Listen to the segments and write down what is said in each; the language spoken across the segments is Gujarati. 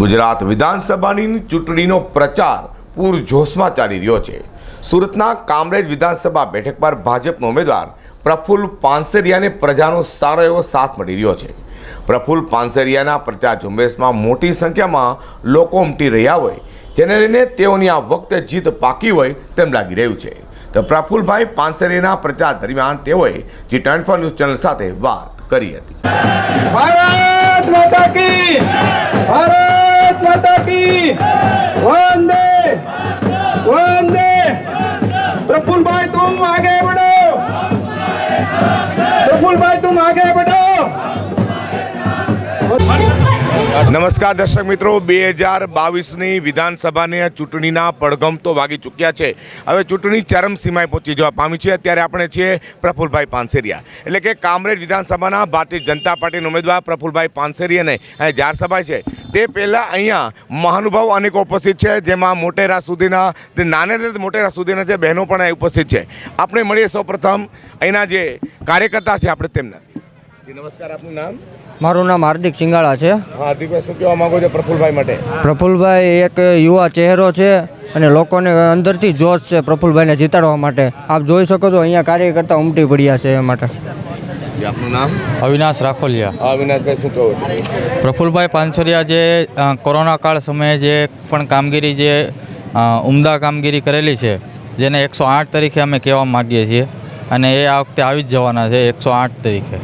ગુજરાત વિધાનસભાની ચૂંટણીનો પ્રચાર પૂરજોશમાં ચાલી રહ્યો છે. સુરતના કામરેજ વિધાનસભા બેઠક પર ભાજપનો ઉમેદવાર પ્રફુલ્લ પાનસેરિયાને પ્રજાનો સારો એવો સાથ મળી રહ્યો છે. પ્રફુલ્લ પાનસેરિયાના પ્રચાર ઝુંબેશમાં મોટી સંખ્યામાં લોકો ઉમટી રહ્યા હોય, જેને લઈને તેઓની આ વખતે જીત પાકી હોય તેમ લાગી રહ્યું છે. તો પ્રફુલભાઈ પાનસેરિયાના પ્રચાર દરમિયાન તેઓએ G twenty four news channel સાથે વાત કરી હતી. ભારત માતા કી! ભારત ભારત માતા કી. વંદે. વંદે. પ્રફુલભાઈ તું આગે બડો પ્રફુલભાઈ તું આગે બડો નમસ્કાર દર્શક મિત્રો, બે હજાર બાવીસની વિધાનસભાની ચૂંટણીના પડઘમ તો વાગી ચૂક્યા છે. હવે ચૂંટણી ચરમસીમાએ પહોંચી જવા પામી છે. અત્યારે આપણે છીએ પ્રફુલભાઈ પાનસેરિયા. એટલે કે કામરેજ વિધાનસભાના ભારતીય જનતા પાર્ટીના ઉમેદવાર પ્રફુલભાઈ પાનસેરિયાને અહીં જાહેર સભા છે. તે પહેલાં અહીંયા મહાનુભાવ અનેક ઉપસ્થિત છે, જેમાં મોટેરા સુધીના તે મોટેરા સુધીના જે બહેનો પણ અહીં ઉપસ્થિત છે. આપણે મળીએ સૌપ્રથમ. અહીંના જે કાર્યકર્તા છે, આપણે તેમના. નમસ્કાર, આપનું નામ? મારું નામ હાર્દિક સિંગાળા છે. હાર્દિકભાઈ શું કહેવા માંગો છો પ્રફુલભાઈ માટે? પ્રફુલભાઈ એક યુવા ચહેરો છે અને લોકોને અંદરથી જોશ છે પ્રફુલભાઈને જીતાડવા માટે. આપ જોઈ શકો છો અહીંયા કાર્યકર્તા ઉમટી પડ્યા છે એ માટે. આપનું નામ? અવિનાશ રાખોલિયા. અવિનાશભાઈ શું કહો છો? પ્રફુલભાઈ પાનસરિયા જે કોરોના કાળ સમયે જે પણ કામગીરી જે ઉમદા કામગીરી કરેલી છે જેને એકસો આઠ તરીકે અમે કહેવા માગીએ છીએ અને એ આ વખતે આવી જ જવાના છે એકસો આઠ તરીકે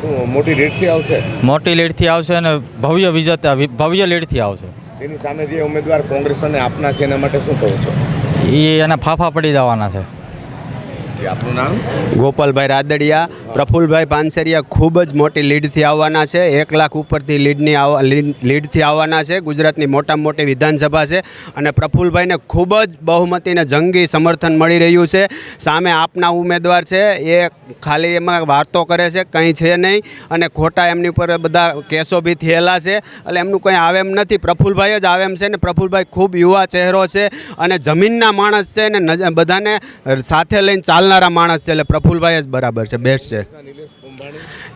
શું મોટી લીડથી આવશે? મોટી લીડથી આવશે અને ભવ્ય વિજેતા ભવ્ય લીડથી આવશે. તેની સામે જે ઉમેદવાર કોંગ્રેસ અને આપના છે એના માટે શું કહો છો? એ એના ફાફા પડી જવાના છે. ગોપાલભાઈ રાદડિયા. પ્રફુલભાઈ પાનસરિયા ખૂબ જ મોટી લીડથી આવવાના છે. એક લાખ ઉપરથી લીડની લીડથી આવવાના છે. ગુજરાતની મોટામાં મોટી વિધાનસભા છે. અને પ્રફુલભાઈને ખૂબ જ બહુમતીને જંગી સમર્થન મળી રહ્યું છે. સામે આપના ઉમેદવાર છે. એ ખાલી એમાં વાતો કરે છે. કંઈ છે નહીં. અને ખોટા એમની ઉપર બધા કેસો બી થયેલા છે. એટલે એમનું કંઈ આવે એમ નથી. પ્રફુલભાઈ જ આવે એમ છે ને પ્રફુલભાઈ ખૂબ યુવા ચહેરો છે. અને જમીનના માણસ છે ને બધાને સાથે લઈને ચાલનારા માણસ છે એટલે પ્રફુલભાઈ જ બરાબર છે બેસ્ટ છે.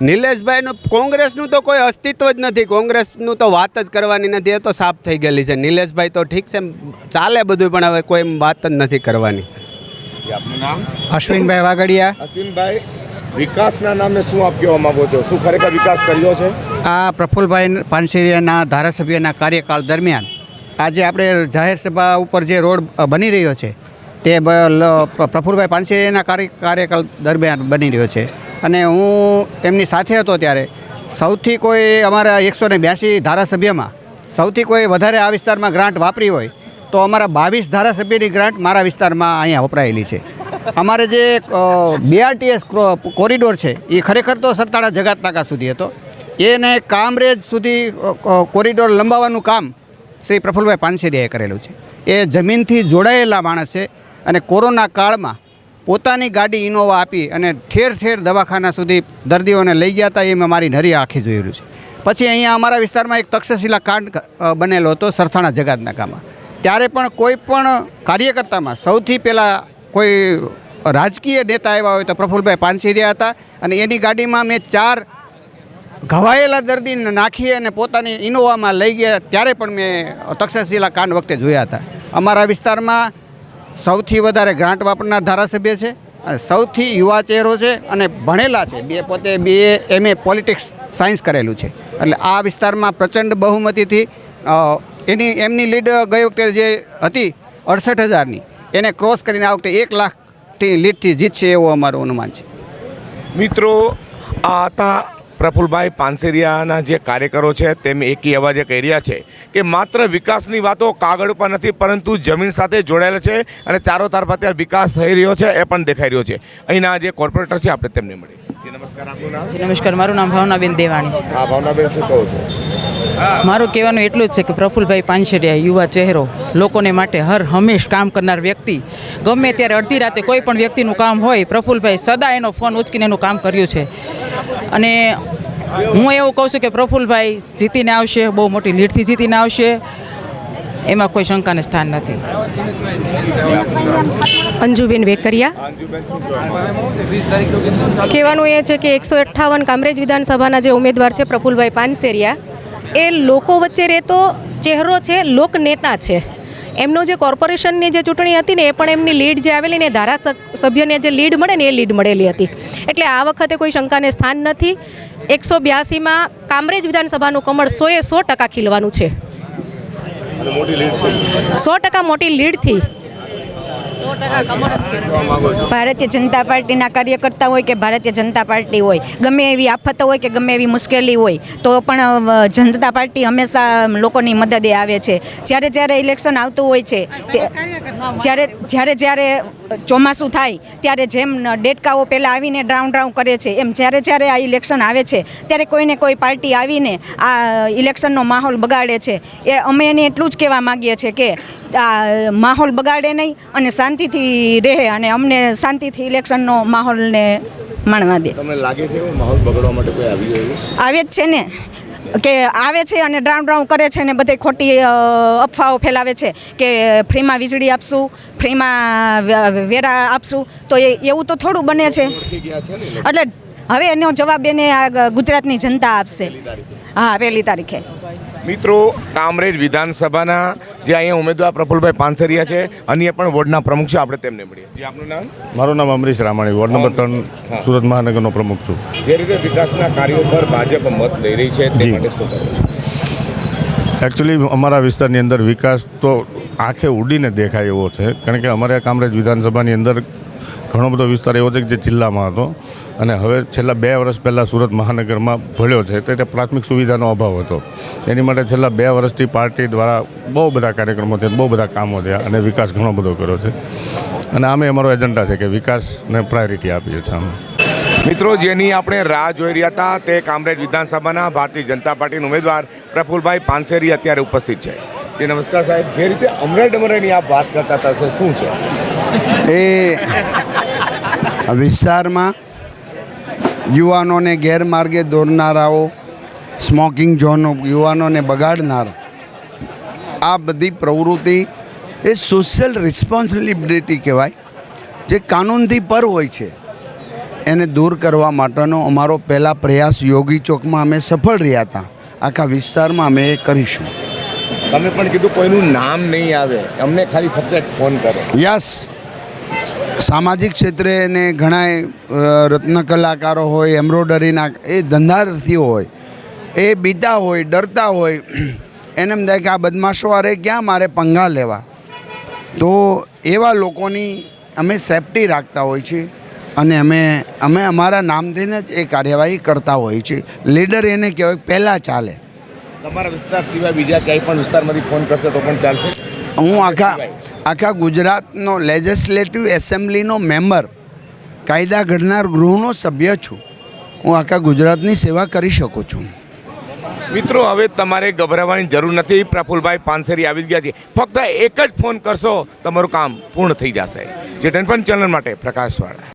નિલેશભાઈનું કોંગ્રેસનું તો કોઈ અસ્તિત્વ જ નથી કોંગ્રેસનું તો વાત જ કરવાની નથી એ તો સાફ થઈ ગયેલી છે. નિલેશભાઈ તો ઠીક છે ચાલે બધું પણ હવે કોઈ વાત જ નથી કરવાની. જી, આપનું નામ? અશ્વિનભાઈ વાગડિયા અશ્વિનભાઈ વિકાસના નામે શું આપ કહેવા માંગો છો? શું ખરેખર વિકાસ કર્યો છે? આ પ્રફુલભાઈ પાનસેરિયાના ધારાસભ્યના કાર્યકાળ દરમિયાન આજે આપણે જાહેર સભા ઉપર જે રોડ બની રહ્યો છે તે પ્રફુલભાઈ પાનસેરિયાના કાર્ય કાર્યકાળ દરમિયાન બની રહ્યો છે. અને હું એમની સાથે હતો ત્યારે. સૌથી કોઈ અમારા એકસો ને બ્યાસી ધારાસભ્યમાં સૌથી કોઈ વધારે આ વિસ્તારમાં ગ્રાન્ટ વાપરી હોય, તો અમારા બાવીસ ધારાસભ્યની ગ્રાન્ટ મારા વિસ્તારમાં અહીંયા વપરાયેલી છે. અમારે જે બીઆરટીએસ કોરિડોર છે, એ ખરેખર તો સત્તાળા જગાત નાકા સુધી હતો. એને કામરેજ સુધી કોરિડોર લંબાવવાનું કામ શ્રી પ્રફુલભાઈ પાનસેરિયાએ કરેલું છે. એ જમીનથી જોડાયેલા માણસ છે. અને કોરોના કાળમાં પોતાની ગાડી ઇનોવા આપી અને ઠેર ઠેર દવાખાના સુધી દર્દીઓને લઈ ગયા હતા એ મેં મારી નરી આંખી જોયેલું છે. પછી અહીંયા અમારા વિસ્તારમાં એક તક્ષશિલા કાંડ બનેલો હતો સરથાણા જગાતનાકામાં ત્યારે પણ કોઈ પણ કાર્યકર્તામાં સૌથી પહેલાં કોઈ રાજકીય નેતા આવ્યા હોય તો પ્રફુલભાઈ પાનસીરિયા હતા અને એની ગાડીમાં મેં ચાર ઘવાયેલા દર્દીને નાખી અને પોતાની ઇનોવામાં લઈ ગયા, ત્યારે પણ મેં તક્ષશિલા કાંડ વખતે જોયા હતા. અમારા વિસ્તારમાં સૌથી વધારે ગ્રાન્ટ વાપરનાર ધારાસભ્ય છે અને સૌથી યુવા ચહેરો છે અને ભણેલા છે. બે પોતે બે એમ એ પોલિટિક્સ સાયન્સ કરેલું છે. એટલે આ વિસ્તારમાં પ્રચંડ બહુમતીથી એની, એમની લીડ ગઈ વખતે જે હતી અડસઠ હજારની, એને ક્રોસ કરીને આ વખતે એક લાખથી લીડથી જીતશે એવું અમારું અનુમાન છે. મિત્રો, આ હતા પ્રફુલભાઈ પાનસેરિયાના જે કાર્યકરો છે તેમ એકી અવાજે કહી રહ્યા છે કે માત્ર વિકાસની વાતો કાગળ પર નથી પરંતુ જમીન સાથે જોડાયેલ છે અને ચારો તરફ અત્યારે વિકાસ થઈ રહ્યો છે એ પણ દેખાઈ રહ્યો છે. અહીંના જે કોર્પોરેટર છે આપણે તેમને મળીએ. નમસ્કાર આપનું નામ? નમસ્કાર મારું નામ ભાવનાબેન દેવાણી. હા ભાવનાબેન શું કહો છો? મારું કહેવાનું એટલું જ છે કે પ્રફુલભાઈ પાનશેરિયા યુવા ચહેરો લોકોને માટે હર હંમેશ કામ કરનાર વ્યક્તિ. ગમે ત્યારે અડધી રાતે કોઈ પણ વ્યક્તિનું કામ હોય પ્રફુલભાઈ સદા એનો ફોન ઉચકીને એનું કામ કર્યું છે. અને હું એવું કહું છું કે પ્રફુલભાઈ જીતીને આવશે, બહુ મોટી લીડથી જીતીને આવશે, એમાં કોઈ શંકાને સ્થાન નથી. અંજુબેન વેકરિયા. કહેવાનું એ છે કે એકસો અઠ્ઠાવન કામરેજ વિધાનસભાના જે ઉમેદવાર છે પ્રફુલભાઈ પાનસેરિયા, એ લોકો વચ્ચે રહેતો ચહેરો છે, લોકનેતા છે. એમનો જે કોર્પોરેશનની જે ચૂંટણી હતી ને એ પણ એમની લીડ જે આવેલી ને ધારાસભ્યને જે લીડ મળે ને એ લીડ મળેલી હતી. એટલે આ વખતે કોઈ શંકાને સ્થાન નથી. એકસો બ્યાસીમાં કામરેજ વિધાનસભાનું કમળ સોએ સો ટકા ખીલવાનું છે. સો ટકા મોટી લીડથી ભારતીય જનતા પાર્ટીના કાર્યકર્તા હોય કે ભારતીય જનતા પાર્ટી હોય ગમે એવી આફતો હોય કે ગમે એવી મુશ્કેલી હોય તો પણ જનતા પાર્ટી હંમેશા લોકોની મદદે આવે છે. જ્યારે જ્યારે ઇલેક્શન આવતું હોય છે જ્યારે જ્યારે જ્યારે ચોમાસું થાય ત્યારે જેમ ડેટકાઓ પહેલાં આવીને ડ્રાઉન ડ્રાઉન કરે છે એમ જ્યારે જ્યારે આ ઇલેક્શન આવે છે ત્યારે કોઈને કોઈ પાર્ટી આવીને આ ઇલેક્શનનો માહોલ બગાડે છે. એ અમે એને એટલું જ કહેવા માગીએ છીએ કે આ માહોલ બગાડે નહીં અને શાંતિથી રહે અને અમને શાંતિથી ઇલેક્શનનો માહોલને માણવા દે. તમને લાગે છે માહોલ બગડવા માટે કોઈ આવી આવે જ છે ને કે આવે છે અને ડ્રાઉન ડ્રાઉન કરે છે ને બધે ખોટી અફવાઓ ફેલાવે છે કે ફ્રીમાં વીજળી આપશું ફ્રીમાં વેરા આપશું તો એ એવું તો થોડું બને છે. એટલે હવે એનો જવાબ એને આ ગુજરાતની જનતા આપશે. હા પહેલી તારીખે. મિત્રો કામરેજ વિધાનસભાના જે અહીંયા ઉમેદવાર પ્રફુલભાઈ પાનસરિયા છે અન્ય પણ વોર્ડના પ્રમુખ છે આપણે તેમને મળીએ. જી આપનું નામ? મારું નામ અમરીશ રામાણી વોર્ડ નંબર ત્રણ સુરત મહાનગરનો પ્રમુખ છું. જે રીતે વિકાસના કાર્યો પર ભાજપ મત લઈ રહી છે તે જી. માટે શું એકચ્યુઅલી અમારા વિસ્તારની અંદર વિકાસ તો આંખે ઉડીને દેખાય એવો છે કારણ કે અમારે કામરેજ વિધાનસભાની અંદર ઘણો બધો વિસ્તાર એવો છે કે જે જિલ્લામાં હતો. અને હવે છેલ્લા બે વર્ષ પહેલાં સુરત મહાનગરમાં ભળ્યો છે તે તે પ્રાથમિક સુવિધાનો અભાવ હતો. એની માટે છેલ્લા બે વર્ષથી પાર્ટી દ્વારા બહુ બધા કાર્યક્રમો થયા બહુ બધા કામો થયા અને વિકાસ ઘણો બધો કર્યો છે. અને આમે અમારો એજન્ડા છે કે વિકાસને પ્રાયોરિટી આપીએ છીએ અમે. મિત્રો જેની આપણે રાહ જોઈ રહ્યા હતા તે કામરેજ વિધાનસભાના ભારતીય જનતા પાર્ટીના ઉમેદવાર પ્રફુલભાઈ પાનસેરી અત્યારે ઉપસ્થિત છે. તે નમસ્કાર સાહેબ. જે રીતે અમરે અમરેની આપ વાત કરતા હતા શું છે? એ વિસ્તારમાં યુવાનોને ગેરમાર્ગે દોરનારાઓ સ્મોકિંગ ઝોન યુવાનોને બગાડનાર આ બધી પ્રવૃત્તિ એ સોશિયલ રિસ્પોન્સિબિલિટી કહેવાય. જે કાનૂનથી પર હોય છે એને દૂર કરવા માટેનો અમારો પહેલા પ્રયાસ યોગી ચોકમાં અમે સફળ રહ્યા હતા. આખા વિસ્તારમાં અમે એ કરીશું. તમે પણ કીધું કોઈનું નામ નહીં આવે. અમને ખાલી ફક્ત ફોન કરો. યસ સામાજિક ક્ષેત્રે ને ઘણા રત્ન કલાકારો હોય એમ્બ્રોડરીના એ ધંધાર્થીઓ હોય એ બીતા હોય ડરતા હોય એને એમ થાય કે આ બદમાશો અરે ક્યાં મારે પંગા લેવા? તો એવા લોકોની અમે સેફટી રાખતા હોય છીએ અને અમે અમે અમારા નામથીને જ એ કાર્યવાહી કરતા હોઈએ છીએ. લીડર એને કહેવાય પહેલાં ચાલે. તમારા વિસ્તાર સિવાય બીજા ક્યાંય પણ વિસ્તારમાંથી ફોન કરશે તો પણ ચાલશે? હું આખા આખા ગુજરાતનો લેજિસ્લેટિવ એસેમ્બલીનો મેમ્બર કાયદા ઘડનાર ગૃહનો સભ્ય છું. હું આખા ગુજરાતની સેવા કરી શકું છું. મિત્રો, હવે તમારે ગભરાવાની જરૂર નથી. પ્રફુલભાઈ પાનસેરી આવી ગયા છે. ફક્ત એક જ ફોન કરશો, તમારું કામ પૂર્ણ થઈ જશે. જે પણ ચેનલ માટે પ્રકાશવાળા.